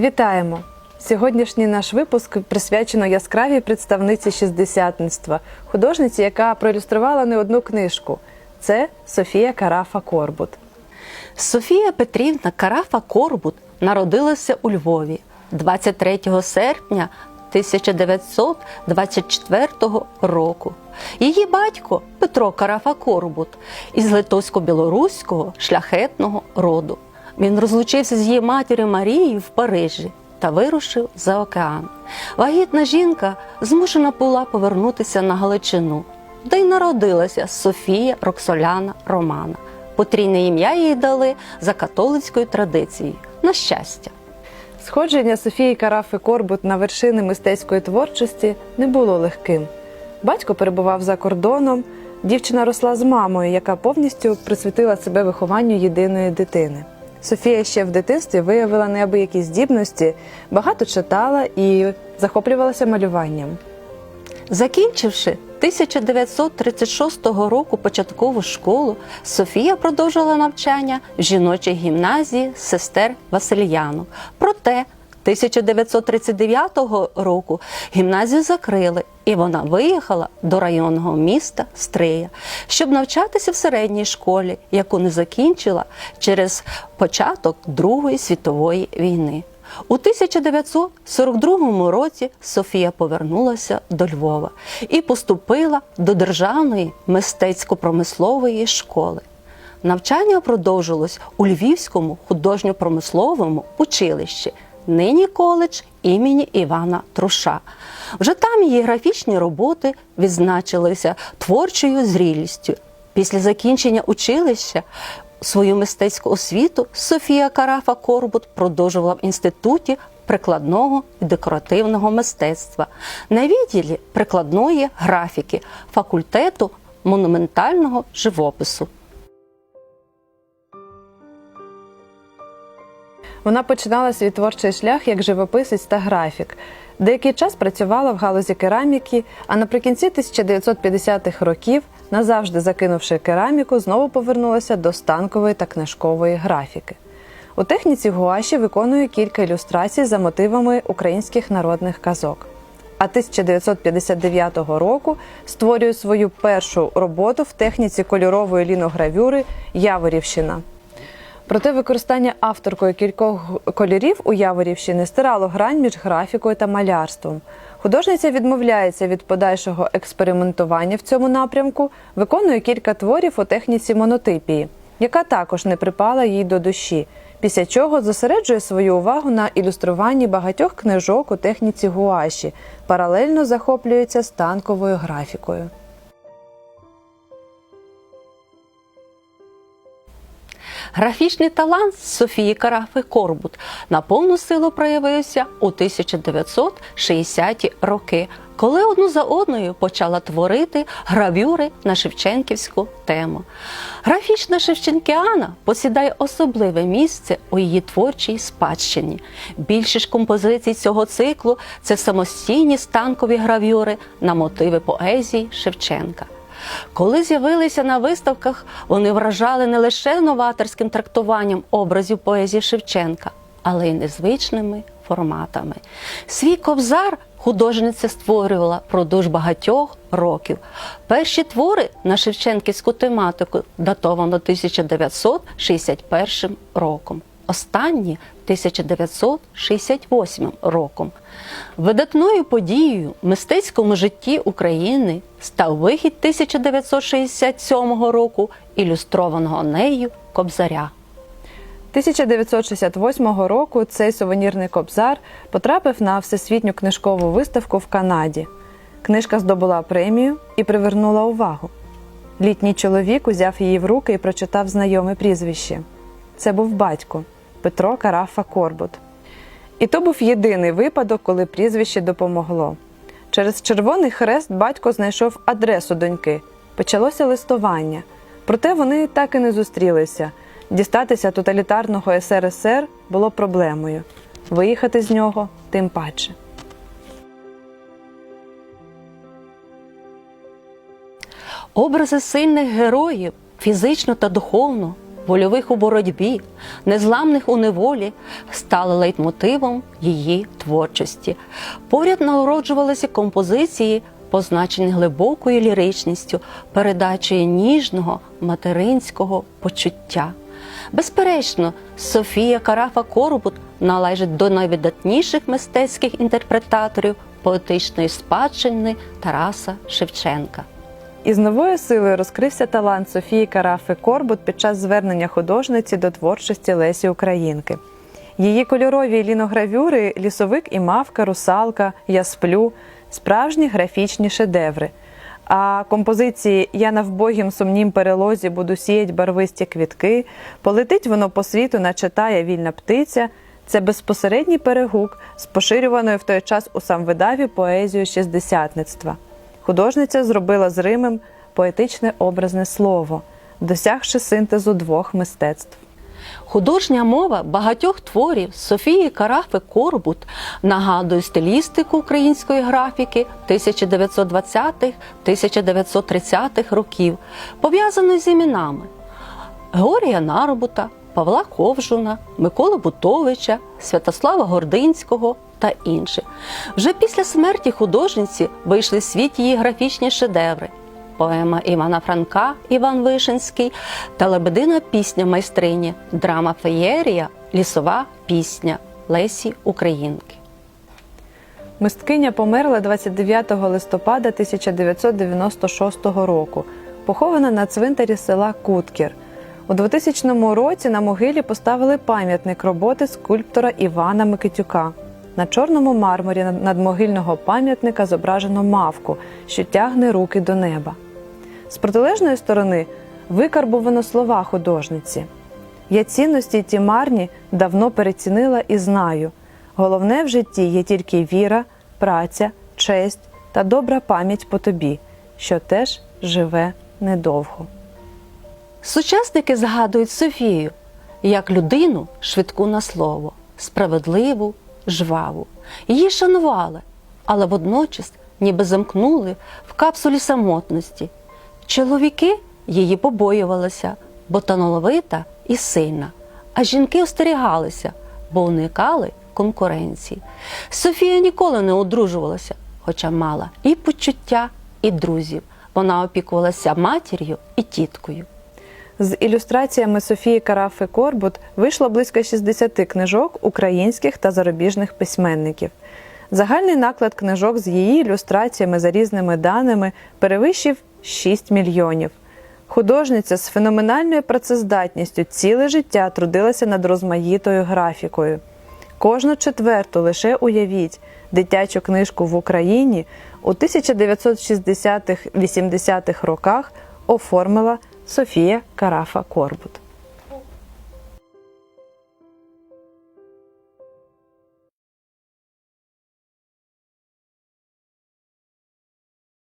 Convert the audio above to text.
Вітаємо! Сьогоднішній наш випуск присвячено яскравій представниці шістдесятництва, художниці, яка проілюструвала не одну книжку. Це Софія Карафа Корбут. Софія Петрівна Карафа Корбут народилася у Львові 23 серпня 1924 року. Її батько Петро Карафа Корбут із литовсько-білоруського шляхетного роду. Він розлучився з її матір'ю Марією в Парижі та вирушив за океан. Вагітна жінка змушена була повернутися на Галичину, де й народилася Софія Роксоляна Романа. Потрійне ім'я їй дали за католицькою традицією на щастя. Сходження Софії Карафи Корбут на вершини мистецької творчості не було легким. Батько перебував за кордоном, дівчина росла з мамою, яка повністю присвятила себе вихованню єдиної дитини. Софія ще в дитинстві виявила неабиякі здібності, багато читала і захоплювалася малюванням. Закінчивши 1936 року початкову школу, Софія продовжила навчання в жіночій гімназії сестер Васильянок. Проте 1939 року гімназію закрили, і вона виїхала до районного міста Стрия, щоб навчатися в середній школі, яку не закінчила через початок Другої світової війни. У 1942 році Софія повернулася до Львова і поступила до Державної мистецько-промислової школи. Навчання продовжилось у Львівському художньо-промисловому училищі, нині коледж імені Івана Труша. Вже там її графічні роботи відзначилися творчою зрілістю. Після закінчення училища свою мистецьку освіту Софія Карафа Корбут продовжувала в інституті прикладного і декоративного мистецтва на відділі прикладної графіки факультету монументального живопису. Вона починала свій творчий шлях як живописець та графік. Деякий час працювала в галузі кераміки, а наприкінці 1950-х років, назавжди закинувши кераміку, знову повернулася до станкової та книжкової графіки. У техніці гуаші виконує кілька ілюстрацій за мотивами українських народних казок. А 1959 року створює свою першу роботу в техніці кольорової ліногравюри Яворівщина. Проте використання авторкою кількох кольорів у Яворівщини стирало грань між графікою та малярством. Художниця відмовляється від подальшого експериментування в цьому напрямку, виконує кілька творів у техніці монотипії, яка також не припала їй до душі, після чого зосереджує свою увагу на ілюструванні багатьох книжок у техніці гуаші, паралельно захоплюється станковою графікою. Графічний талант Софії Карафи Корбут на повну силу проявився у 1960-ті роки, коли одну за одною почала творити гравюри на Шевченківську тему. Графічна Шевченкіана посідає особливе місце у її творчій спадщині. Більшість композицій цього циклу це самостійні станкові гравюри на мотиви поезії Шевченка. Коли з'явилися на виставках, вони вражали не лише новаторським трактуванням образів поезії Шевченка, але й незвичними форматами. Свій кобзар художниця створювала продовж багатьох років. Перші твори на шевченківську тематику датовано 1961 роком. Останні 1968 роком. Видатною подією в мистецькому житті України став вихід 1967 року ілюстрованого нею Кобзаря. 1968 року цей сувенірний кобзар потрапив на всесвітню книжкову виставку в Канаді. Книжка здобула премію і привернула увагу. Літній чоловік узяв її в руки і прочитав знайоме прізвище. Це був батько Петро Карафа Корбут. І то був єдиний випадок, коли прізвище допомогло. Через Червоний хрест батько знайшов адресу доньки. Почалося листування. Проте вони так і не зустрілися. Дістатися тоталітарного СРСР було проблемою. Виїхати з нього тим паче. Образи сильних героїв фізично та духовно вольових у боротьбі, незламних у неволі стали лейтмотивом її творчості. Поряд народжувалися композиції, позначені глибокою ліричністю, передачею ніжного материнського почуття. Безперечно, Софія Карафа Коробут належить до найвидатніших мистецьких інтерпретаторів поетичної спадщини Тараса Шевченка. Із новою силою розкрився талант Софії Карафи Корбут під час звернення художниці до творчості Лесі Українки. Її кольорові ліногравюри лісовик і мавка, русалка, я сплю справжні графічні шедеври. А композиції Я на вбогім сумнім перелозі буду сіять барвисті квітки, полетить воно по світу, наче тая вільна птиця. Це безпосередній перегук з поширюваною в той час у самвидаві поезію шістдесятництва. Художниця зробила з Римом поетичне образне слово, досягши синтезу двох мистецтв. Художня мова багатьох творів Софії Карафи Корбут нагадує стилістику української графіки 1920-1930-х років, пов'язаної з іменами Георгія Нарбута, Павла Ковжуна, Миколи Бутовича, Святослава Гординського та інших. Вже після смерті художниці вийшли в світ її графічні шедеври. Поема Івана Франка Іван Вишинський та лебедина пісня майстрині, драма Феєрія, лісова пісня Лесі Українки. Мисткиня померла 29 листопада 1996 року, похована на цвинтарі села Куткір. У 2000 році на могилі поставили пам'ятник роботи скульптора Івана Микитюка. На чорному мармурі надмогильного пам'ятника зображено мавку, що тягне руки до неба. З протилежної сторони викарбовано слова художниці. Я цінності ті марні давно перецінила і знаю. Головне в житті є тільки віра, праця, честь та добра пам'ять по тобі, що теж живе недовго. Сучасники згадують Софію як людину швидку на слово, справедливу, жваву. Її шанували, але водночас ніби замкнули в капсулі самотності. Чоловіки її побоювалися, бо талановита і сильна, а жінки остерігалися, бо уникали конкуренції. Софія ніколи не одружувалася, хоча мала і почуття, і друзів. Вона опікувалася матір'ю і тіткою. З ілюстраціями Софії Карафи Корбут вийшло близько 60 книжок українських та зарубіжних письменників. Загальний наклад книжок з її ілюстраціями за різними даними перевищив 6 мільйонів. Художниця з феноменальною працездатністю ціле життя трудилася над розмаїтою графікою. Кожну четверту лише уявіть дитячу книжку в Україні у 1960-80-х роках оформила Софія Карафа Корбут.